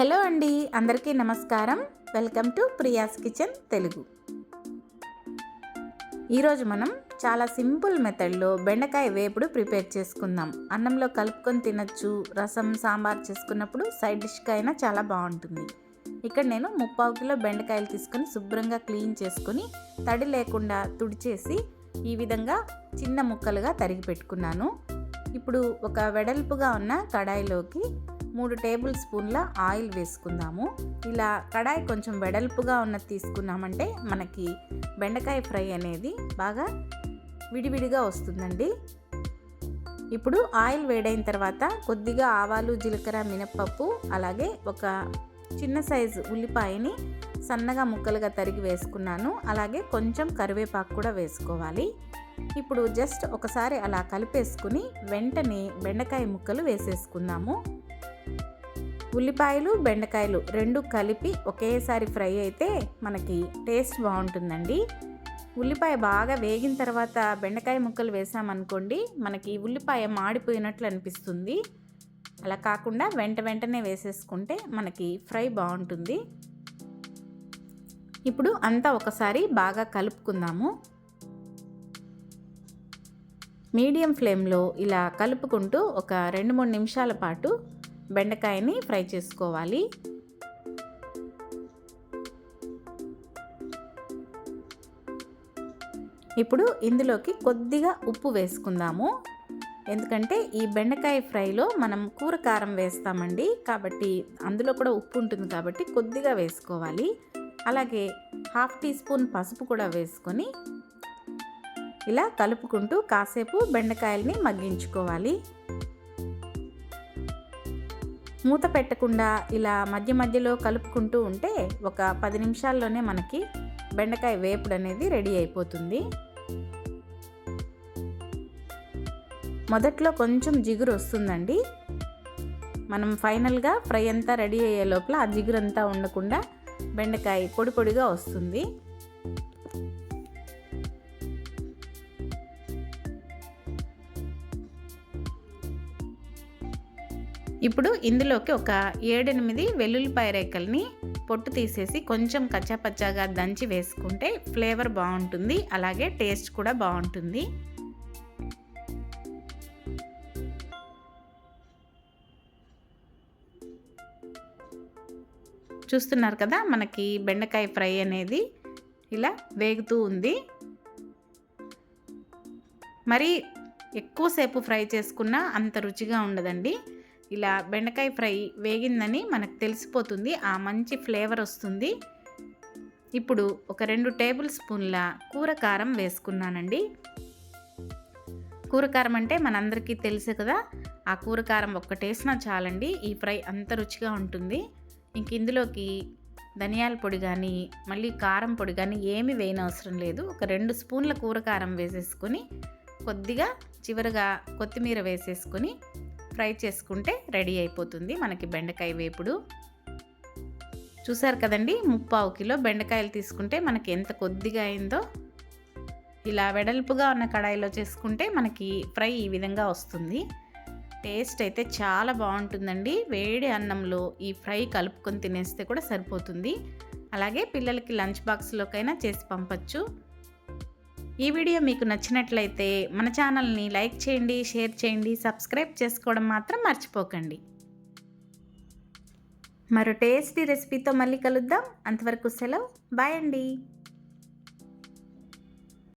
Hello అండి అందరికీ నమస్కారం. Welcome to Priya's kitchen Telugu. ఈరోజు మనం చాలా సింపుల్ మెథడ్లో బెండకాయ వేపుడు ప్రిపేర్ చేసుకుందాం. అన్నంలో కలుపుకొని తినచ్చు రసం సాంబార్ చేసుకున్నప్పుడు సైడ్ డిష్గా అయినా చాలా బాగుంటుంది. ఇక్కడ నేను ముప్పావు కిలో బెండకాయలు తీసుకొని శుభ్రంగా క్లీన్ చేసుకొని తడి లేకుండా తుడిచేసి ఈ విధంగా చిన్న ముక్కలుగా తరిగి పెట్టుకున్నాను. ఇప్పుడు ఒక వెడల్పుగా ఉన్న కడాయిలోకి మూడు టేబుల్ స్పూన్ల ఆయిల్ వేసుకుందాము. ఇలా కడాయి కొంచెం వెడల్పుగా ఉన్నది తీసుకున్నామంటే మనకి బెండకాయ ఫ్రై అనేది బాగా విడివిడిగా వస్తుందండి. ఇప్పుడు ఆయిల్ వేడైన తర్వాత కొద్దిగా ఆవాలు జీలకర్ర మినప్పప్పు అలాగే ఒక చిన్న సైజు ఉల్లిపాయని సన్నగా ముక్కలుగా తరిగి వేసుకున్నాను. అలాగే కొంచెం కరివేపాకు కూడా వేసుకోవాలి. ఇప్పుడు జస్ట్ ఒకసారి అలా కలిపేసుకుని వెంటనే బెండకాయ ముక్కలు వేసేసుకుందాము. ఉల్లిపాయలు బెండకాయలు రెండు కలిపి ఒకేసారి ఫ్రై అయితే మనకి టేస్ట్ బాగుంటుందండి. ఉల్లిపాయ బాగా వేగిన తర్వాత బెండకాయ ముక్కలు వేసామనుకోండి మనకి ఉల్లిపాయ మాడిపోయినట్లు అనిపిస్తుంది. అలా కాకుండా వెంట వెంటనే వేసేసుకుంటే మనకి ఫ్రై బాగుంటుంది. ఇప్పుడు అంతా ఒకసారి బాగా కలుపుకుందాము. మీడియం ఫ్లేమ్లో ఇలా కలుపుకుంటూ ఒక రెండు మూడు నిమిషాల పాటు బెండకాయని ఫ్రై చేసుకోవాలి. ఇప్పుడు ఇందులోకి కొద్దిగా ఉప్పు వేసుకుందాము. ఎందుకంటే ఈ బెండకాయ ఫ్రైలో మనం కూర కారం వేస్తామండి. కాబట్టి అందులో కూడా ఉప్పు ఉంటుంది కాబట్టి కొద్దిగా వేసుకోవాలి. అలాగే హాఫ్ టీ స్పూన్ పసుపు కూడా వేసుకొని ఇలా కలుపుకుంటూ కాసేపు బెండకాయల్ని మగ్గించుకోవాలి. మూత పెట్టకుండా ఇలా మధ్య మధ్యలో కలుపుకుంటూ ఉంటే ఒక పది నిమిషాల్లోనే మనకి బెండకాయ వేపుడు అనేది రెడీ అయిపోతుంది. మొదట్లో కొంచెం జిగురు వస్తుందండి. మనం ఫైనల్గా ఫ్రై అంతా రెడీ అయ్యే లోపల ఆ జిగురు అంతా ఉండకుండా బెండకాయ పొడి పొడిగా వస్తుంది. ఇప్పుడు ఇందులోకి ఒక ఏడెనిమిది వెల్లుల్లిపాయ రేకల్ని పొట్టు తీసేసి కొంచెం కచ్చాపచ్చాగా దంచి వేసుకుంటే ఫ్లేవర్ బాగుంటుంది అలాగే టేస్ట్ కూడా బాగుంటుంది. చూస్తున్నారు కదా మనకి బెండకాయ ఫ్రై అనేది ఇలా వేగుతూ ఉంది. మరి ఎక్కువసేపు ఫ్రై చేసుకున్నా అంత రుచిగా ఉండదండి. ఇలా బెండకాయ ఫ్రై వేగిందని మనకు తెలిసిపోతుంది. ఆ మంచి ఫ్లేవర్ వస్తుంది. ఇప్పుడు ఒక రెండు టేబుల్ స్పూన్ల కూర కారం వేసుకున్నానండి. కూర కారం అంటే మనందరికీ తెలుసు కదా ఆ కూర కారం ఒక్కటేసినా చాలండి. ఈ ఫ్రై అంత రుచిగా ఉంటుంది. ఇంక ఇందులోకి ధనియాల పొడి కానీ మళ్ళీ కారం పొడి కానీ ఏమి వేయనవసరం లేదు. ఒక రెండు స్పూన్ల కూర కారం వేసేసుకొని కొద్దిగా చివరగా కొత్తిమీర వేసేసుకొని ఫ్రై చేసుకుంటే రెడీ అయిపోతుంది మనకి బెండకాయ వేపుడు. చూసారు కదండి ముప్పావు కిలో బెండకాయలు తీసుకుంటే మనకి ఎంత కొద్దిగా అయిందో ఇలా వెడల్పుగా ఉన్న కడాయిలో చేసుకుంటే మనకి ఫ్రై ఈ విధంగా వస్తుంది. టేస్ట్ అయితే చాలా బాగుంటుందండి. వేడి అన్నంలో ఈ ఫ్రై కలుపుకొని తినేస్తే కూడా సరిపోతుంది. అలాగే పిల్లలకి లంచ్ బాక్స్లోకైనా చేసి పంపచ్చు. ఈ వీడియో మీకు నచ్చినట్లయితే మన ఛానల్ని లైక్ చేయండి షేర్ చేయండి సబ్స్క్రైబ్ చేసుకోవడం మాత్రం మర్చిపోకండి. మరో టేస్టీ రెసిపీతో మళ్ళీ కలుద్దాం. అంతవరకు సెలవు. బాయ్ అండి.